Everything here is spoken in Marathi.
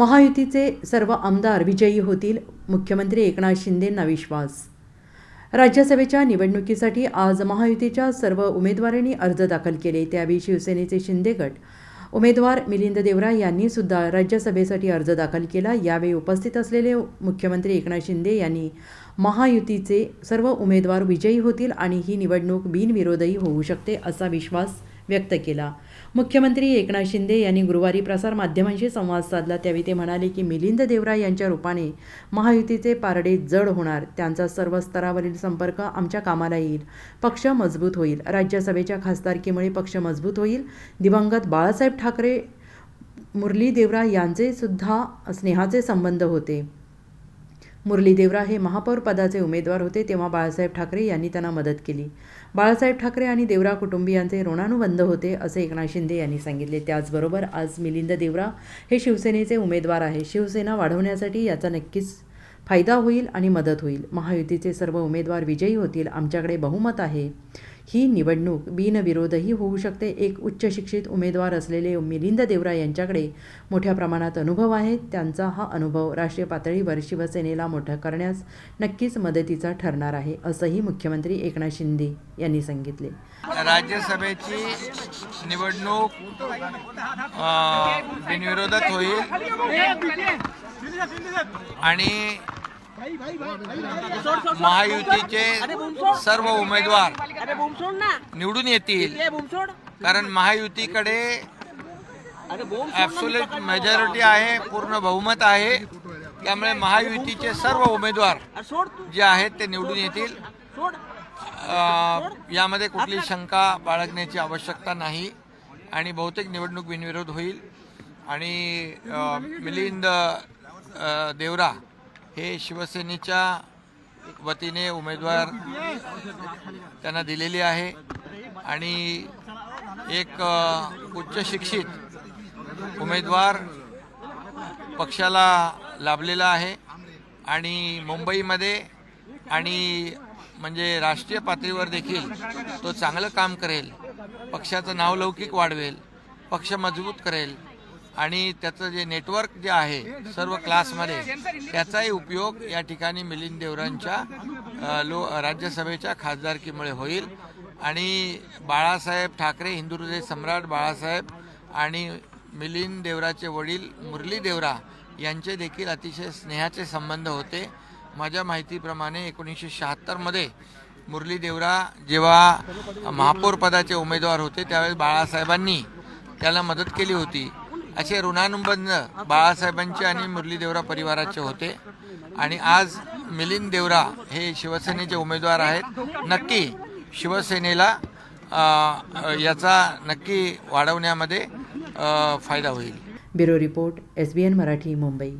महायुतीचे सर्व आमदार विजयी होतील मुख्यमंत्री एकनाथ शिंदेंना विश्वास. राज्यसभेच्या निवडणुकीसाठी आज महायुतीच्या सर्व उमेदवारांनी अर्ज दाखल केले त्यावेळी शिवसेनेचे शिंदे गट उमेदवार मिलिंद देवरा यांनी सुद्धा राज्यसभेसाठी अर्ज दाखल केला. यावेळी उपस्थित असलेले मुख्यमंत्री एकनाथ शिंदे यांनी महायुतीचे सर्व उमेदवार विजयी होतील आणि ही निवडणूक बिनविरोधही होऊ शकते असा विश्वास व्यक्त केला. मुख्यमंत्री एकनाथ शिंदे यांनी गुरुवारी प्रसारमाध्यमांशी संवाद साधला. त्यावेळी ते म्हणाले की मिलिंद देवरा यांच्या रूपाने महायुतीचे पारडे जड होणार. त्यांचा सर्व स्तरावरील संपर्क आमच्या कामाला येईल. पक्ष मजबूत होईल. राज्यसभेच्या खासदारकीमुळे पक्ष मजबूत होईल. दिवंगत बाळासाहेब ठाकरे मुरली देवरा यांचे सुद्धा स्नेहाचे संबंध होते. मुरली देवरा हे महापौर पदाचे उमेदवार होते तेव्हा बाळासाहेब ठाकरे यांनी त्यांना मदत केली. बाळासाहेब ठाकरे आणि देवरा कुटुंबियांचे ऋणानुबंध होते असे एकनाथ शिंदे यांनी सांगितले. त्याचबरोबर आज मिलिंद देवरा हे शिवसेनेचे उमेदवार आहे. शिवसेना वाढवण्यासाठी याचा नक्कीच फायदा होईल आणि मदत होईल. महायुतीचे सर्व उमेदवार विजयी होतील. आमच्याकडे बहुमत आहे. ही निवडणूक बिनविरोधही होऊ शकते. एक उच्च शिक्षित उमेदवार असलेले मिलिंद देवरा यांच्याकडे मोठ्या प्रमाणात अनुभव आहे त्यांचा हा अनुभव राष्ट्रीय पातळीवर शिवसेनेला मोठं करण्यास नक्कीच मदतीचा ठरणार आहे असंही मुख्यमंत्री एकनाथ शिंदे यांनी सांगितले. राज्यसभेची निवडणूक बिनविरोधात होईल. आणि महायुतीचे सर्व उमेदवार अरे बूम सोड ना। निवडून येतील. ये बूम सोड। कारण महायुतीकडे ॲब्सोल्यूट मेजॉरिटी आहे पूर्ण बहुमत आहे. त्यामुळे महायुतीचे सर्व उमेदवार जे आहेत ते निवडून येतील. यामध्ये कुठली शंका बाळगण्याची आवश्यकता नाही आणि बहुतेक निवडणूक बिनविरोध होईल. आणि मिलिंद देवरा हे शिवसेनेच्या वतीने उमेदवार त्यांना दिलेली आहे. आणि एक उच्च शिक्षित उमेदवार पक्षाला लाभलेला आहे. आणि मुंबईमध्ये आणि म्हणजे राष्ट्रीय पातळीवर देखील तो चांगलं काम करेल. पक्षाचं नावलौकिक वाढवेल. पक्ष मजबूत करेल. आणि त्याचं जे नेटवर्क जे आहे सर्व क्लासमध्ये त्याचाही उपयोग या ठिकाणी मिलिंद देवरांच्या लो राज्यसभेच्या खासदारकीमुळे होईल. आणि बाळासाहेब ठाकरे हिंदू हृदय सम्राट बाळासाहेब आणि मिलिंद देवराचे वडील मुरली देवरा यांचे देखील अतिशय स्नेहाचे संबंध होते. माझ्या माहितीप्रमाणे एकोणीसशे शहात्तरमध्ये मुरली देवरा जेव्हा महापौरपदाचे उमेदवार होते त्यावेळेस बाळासाहेबांनी त्याला मदत केली होती. असे ऋणानुबंध बाळासाहेबांचे आणि मुरली देवरा परिवाराचे होते. आणि आज मिलिंद देवरा हे शिवसेनेचे उमेदवार आहेत. नक्की शिवसेनेला याचा नक्की वाढवण्यामध्ये फायदा होईल. Bureau report S B N Marathi Mumbai.